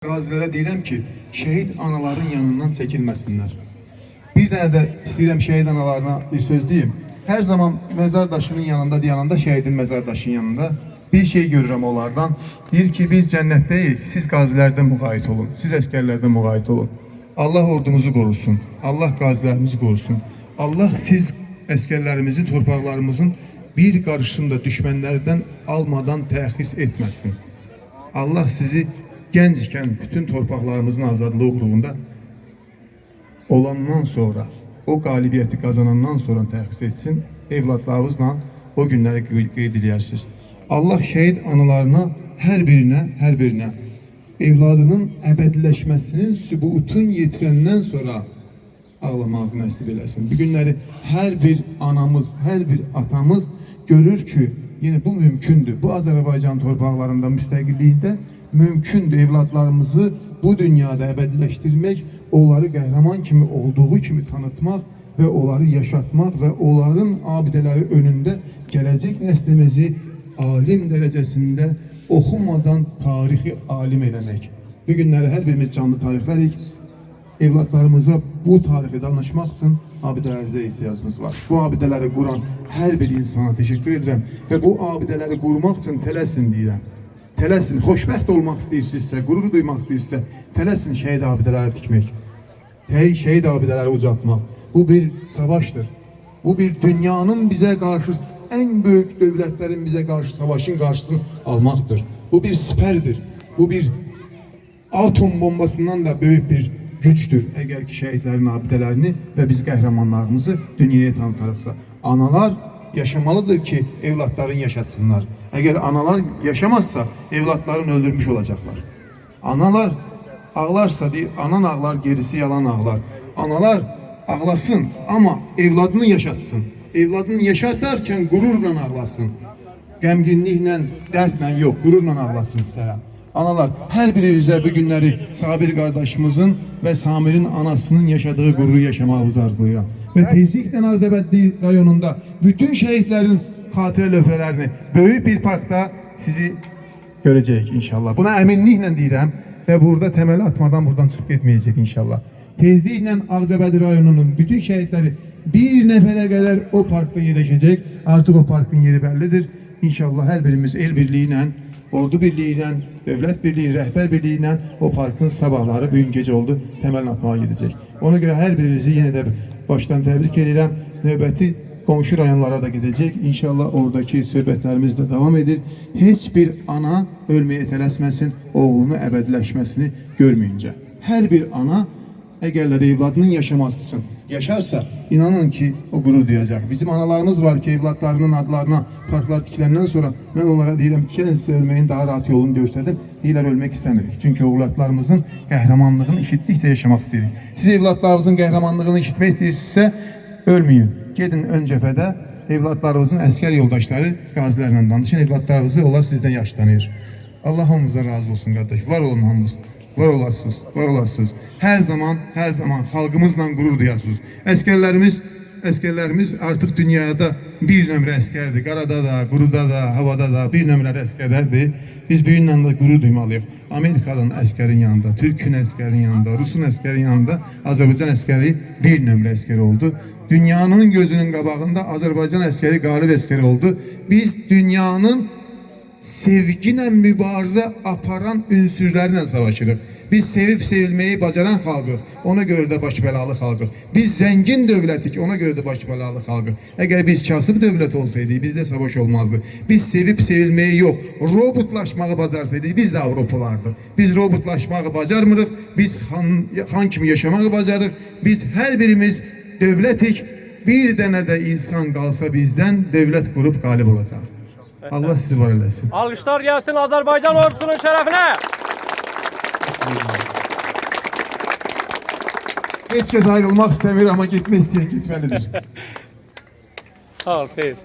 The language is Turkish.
Qazilərə deyirəm ki, şəhid anaların yanından çəkilməsinlər. Bir dənə də istəyirəm şəhid analarına bir söz deyim. Hər zaman məzar daşının yanında dayananda şəhidin məzar daşının yanında bir şey görürəm onlardan. Deyir ki, biz cənnətdəyik, siz qazilərdən müğayət olun, siz əskərlərdən müğayət olun. Allah ordumuzu qorusun, Allah qazilərimizi qorusun. Allah siz əskərlərimizi, torpaqlarımızın bir qarışında düşmənlərdən almadan təxis etməsin. Allah sizi genç iken bütün torpaqlarımızın azadlığı uğrunda olandan sonra, o galibiyeti kazanandan sonra təxsis etsin, evlatlarınızla o günləri qeyd edərsiniz. Allah şəhid analarına hər birinə, hər birinə evladının əbədiləşməsinin sübutun yetirəndən sonra ağlamaq nəsib eləsin. Bu günləri hər bir anamız, hər bir atamız görür ki, yine bu mümkündür. Bu Azərbaycan torpaqlarında müstəqillikdə mümkündür evlatlarımızı bu dünyada əbədiləşdirmək, onları qəhrəman kimi olduğu kimi tanıtmaq və onları yaşatmaq və onların abidələri önündə gələcək nəslimizi alim dərəcəsində oxumadan tarixi alim eləmək. Bu günləri hər birimiz canlı tarixlərik evlatlarımıza bu tarihi danışmaq üçün abidələrimizə ehtiyacımız var. Bu abidələri quran hər bir insana təşəkkür edirəm və bu abidələri qurmaq üçün tələsin deyirəm. Tələsin, xoşbəxt olmaq istəyirsinizsə, qürur duymaq istəyirsinizsə, tələsin şəhid abidələri tikmək. Hey şehit abideleri ucaltmak. Bu bir savaştır. Bu bir dünyanın bize karşı en büyük devletlerin bize karşı savaşın karşısını almaktır. Bu bir siperdir. Bu bir atom bombasından da büyük bir güçtür. Eğer ki şehitlerin abidelerini ve biz kahramanlarımızı dünyaya tanıtarıksa. Analar yaşamalıdır ki evlatların yaşatsınlar. Eğer analar yaşamazsa evlatların öldürmüş olacaklar. Analar ağlarsa diye anan ağlar gerisi yalan ağlar. Analar ağlasın ama evladını yaşatsın. Evladını yaşatarken gururla ağlasın. Qəmginliklə, dərdlə yox, qürurla ağlasın istərəm. Analar, hər birinizə bu günləri Sabir qardaşımızın və Samir'in anasının yaşadığı qüruru yaşamağınızı arzulayıram. Və tezliklə Arzəbədli rayonunda bütün şəhidlərin xatirə lövhələrini böyük bir parkda sizi görəcəyik inşallah. Buna əminliklə deyirəm və burada təməli atmadan buradan çıxıb getməyəcək inşallah. Tezliklə Ağcabədi rayonunun bütün şəhidləri bir nəfərə qədər o parkda yerləşəcək. Artıq o parkın yeri bəllidir. İnşallah hər birimiz el birliyi ilə, ordu dövlət birliyi, rəhbər birliyi ilə o parkın sabahları bu gün gecə oldu təməlini atmağa gedəcək. Ona görə hər birinizi yenə də başdan təbrik edirəm. Növbəti komşu rayonlara da gidecek. İnşallah oradaki söhbətlərimiz də davam edir. Heç bir ana ölməyə tələsməsin, oğlunu əbədiləşməsini görməyincə. Hər bir ana əgərlər evladının yaşaması üçün yaşarsa inanın ki o qürur duyacaq. Bizim analarımız var ki evlatlarının adlarına parklar tikiləndən sonra mən onlara deyirəm ki gəlin sizə ölməyin daha rahat yolunu göstərdim. Deyirlər ölmək istəmirik. Çünki evlatlarımızın qəhrəmanlığını eşitdikcə yaşamaq istəyirik. Siz evlatlarınızın qəhrəmanlığını eşitmək istəyirsinizsə ölməyin. Gedin ön cəbhədə evlatlarınızın əskər yoldaşları qazilərlə danışın. Evlatlarınızı onlar sizdən yaşlanır. Allah hamımıza razı olsun qardaş. Var olun hamımız. Var olasınız, var olasınız. Her zaman, her zaman halkımızla gurur duyasınız. Əsgərlərimiz, əsgərlərimiz artıq dünyada bir nömrə əskərdir. Qarada da, quruda da, havada da bir nömrəli əskərlərdir. Biz bu günlə də qürur duymalıyıq. Amerikadan əskərin yanında, Türkün əskərin yanında, Rusun əskərin yanında Azərbaycan əskəri bir nömrə əskəri oldu. Dünyanın gözünün qabağında Azərbaycan əskəri qalib əskəri oldu. Biz dünyanın sevgiyle mübarizə aparan ünsürlərlə savaşırıq. Biz sevib sevilmeyi bacaran xalqıq. Ona görə də baş bəlalı xalqıq. Biz zəngin dövlətik. Ona görə də baş bəlalı xalqıq. Əgər biz kasıb dövlət olsaydı, bizdə savaş olmazdı. Biz sevib sevilmeyi yox, robotlaşmağı bacarsaydı, biz də Avropalardıq. Biz robotlaşmağı bacarmırıq. Biz xan, xan kimi yaşamağı bacarırıq. Biz hər birimiz dövlətik. Bir dənə də insan qalsa bizdən dövlət qurub qalib olacaq. Allah sizi var eləsin. Alkışlar gelsin Azerbaycan ordusunun şerefine. Heç kəs ayrılmaq istəmir, amma getmək istəyən getməlidir. Sağ ol Seyit.